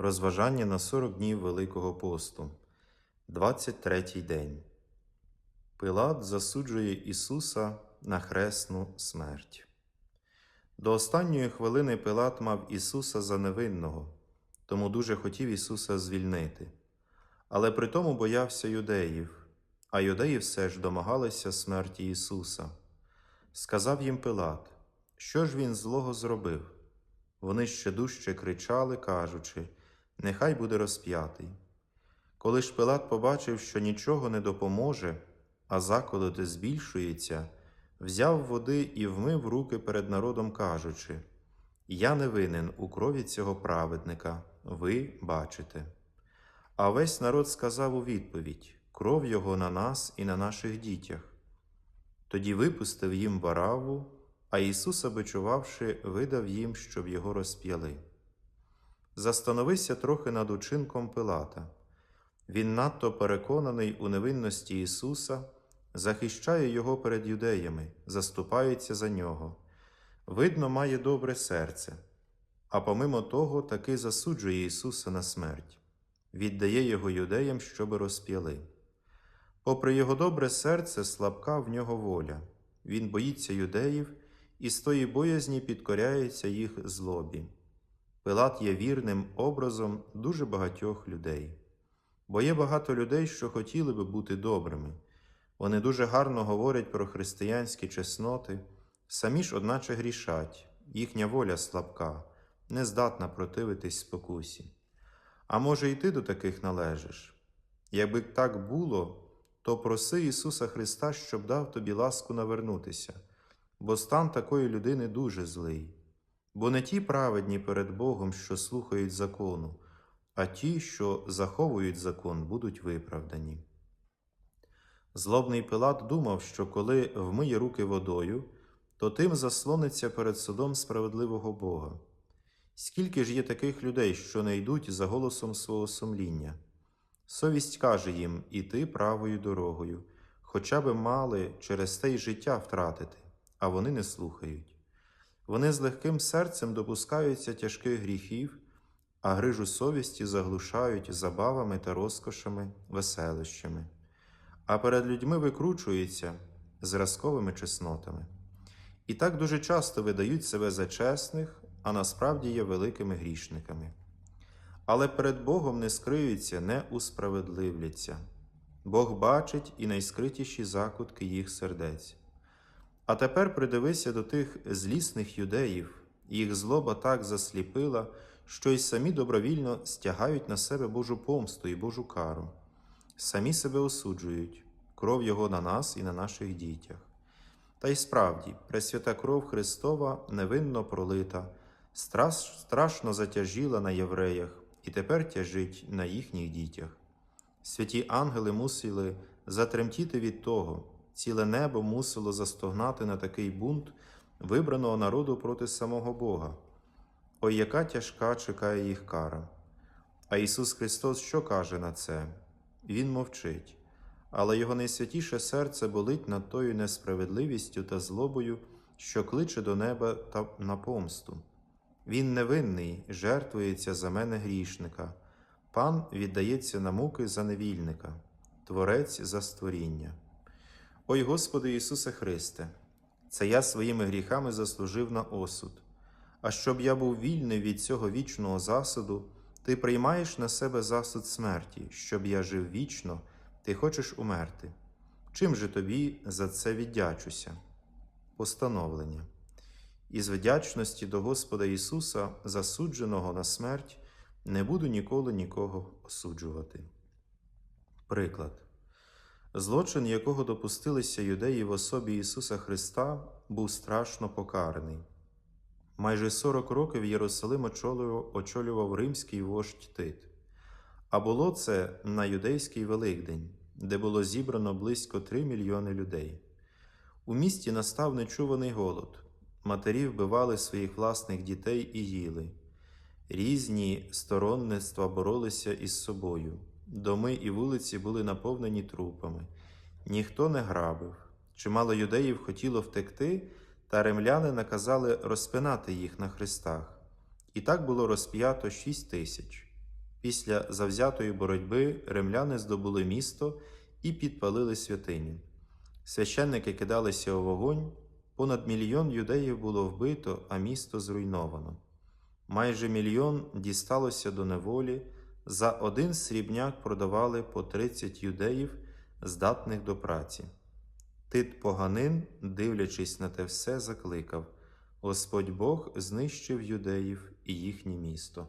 Розважання на 40 днів Великого посту, 23 день. Пилат засуджує Ісуса на хресну смерть. До останньої хвилини Пилат мав Ісуса за невинного, тому дуже хотів Ісуса звільнити. Але при тому боявся юдеїв, а юдеї все ж домагалися смерті Ісуса. Сказав їм Пилат, що ж він злого зробив? Вони ще дужче кричали, кажучи, нехай буде розп'ятий. Коли ж Пилат побачив, що нічого не допоможе, а заколоти збільшується, взяв води і вмив руки перед народом, кажучи: Я не винен у крові цього праведника, ви бачите. А весь народ сказав у відповідь: кров його на нас і на наших дітях. Тоді випустив їм вараву, а Ісуса, бичувавши, видав їм, щоб його розп'яли. Застановися трохи над учинком Пилата. Він надто переконаний у невинності Ісуса, захищає Його перед юдеями, заступається за нього. Видно, має добре серце, а помимо того, таки засуджує Ісуса на смерть, віддає Його юдеям, щоби розп'яли. Попри його добре серце, слабка в нього воля. Він боїться юдеїв і з тої боязні підкоряється їх злобі. Пилат є вірним образом дуже багатьох людей. Бо є багато людей, що хотіли би бути добрими. Вони дуже гарно говорять про християнські чесноти, самі ж, одначе, грішать, їхня воля слабка, не здатна противитись спокусі. А може, і ти до таких належиш? Якби так було, то проси Ісуса Христа, щоб дав тобі ласку навернутися, бо стан такої людини дуже злий. Бо не ті праведні перед Богом, що слухають закону, а ті, що заховують закон, будуть виправдані. Злобний Пилат думав, що коли вмиє руки водою, то тим заслониться перед судом справедливого Бога. Скільки ж є таких людей, що не йдуть за голосом свого сумління? Совість каже їм іти правою дорогою, хоча би мали через те й життя втратити, а вони не слухають. Вони з легким серцем допускаються тяжких гріхів, а грижу совісті заглушають забавами та розкошами, веселищами, а перед людьми викручуються зразковими чеснотами. І так дуже часто видають себе за чесних, а насправді є великими грішниками. Але перед Богом не скриються, не усправедливляться. Бог бачить і найскритіші закутки їх сердець. А тепер придивися до тих злісних юдеїв, їх злоба так засліпила, що й самі добровільно стягають на себе Божу помсту і Божу кару, самі себе осуджують, кров Його на нас і на наших дітях. Та й справді, пресвята кров Христова невинно пролита, страшно затяжіла на євреях і тепер тяжить на їхніх дітях. Святі ангели мусили затремтіти від того, ціле небо мусило застогнати на такий бунт вибраного народу проти самого Бога. Ой, яка тяжка чекає їх кара. А Ісус Христос що каже на це? Він мовчить, але Його найсвятіше серце болить над тою несправедливістю та злобою, що кличе до неба та на помсту. Він невинний, жертвується за мене грішника, пан віддається на муки за невільника, Творець за створіння. Ой Господи Ісусе Христе, це я своїми гріхами заслужив на осуд. А щоб я був вільний від цього вічного засуду, Ти приймаєш на себе засуд смерті, щоб я жив вічно, Ти хочеш умерти. Чим же тобі за це віддячуся? Постановлення. Із вдячності до Господа Ісуса, засудженого на смерть, не буду ніколи нікого осуджувати. Приклад. Злочин, якого допустилися юдеї в особі Ісуса Христа, був страшно покараний. Майже 40 років Єрусалим очолював, римський вождь Тит. А було це на юдейський Великдень, де було зібрано близько 3 мільйони людей. У місті настав нечуваний голод. Матері вбивали своїх власних дітей і їли. Різні сторонництва боролися із собою. Доми і вулиці були наповнені трупами. Ніхто не грабив. Чимало юдеїв хотіло втекти, та римляни наказали розпинати їх на хрестах. І так було розп'ято шість тисяч. Після завзятої боротьби римляни здобули місто і підпалили святиню. Священники кидалися у вогонь, понад мільйон юдеїв було вбито, а місто зруйновано. Майже мільйон дісталося до неволі, за один срібняк продавали по 30 юдеїв, здатних до праці. Тит поганин, дивлячись на те все, закликав Господь Бог знищив юдеїв і їхнє місто.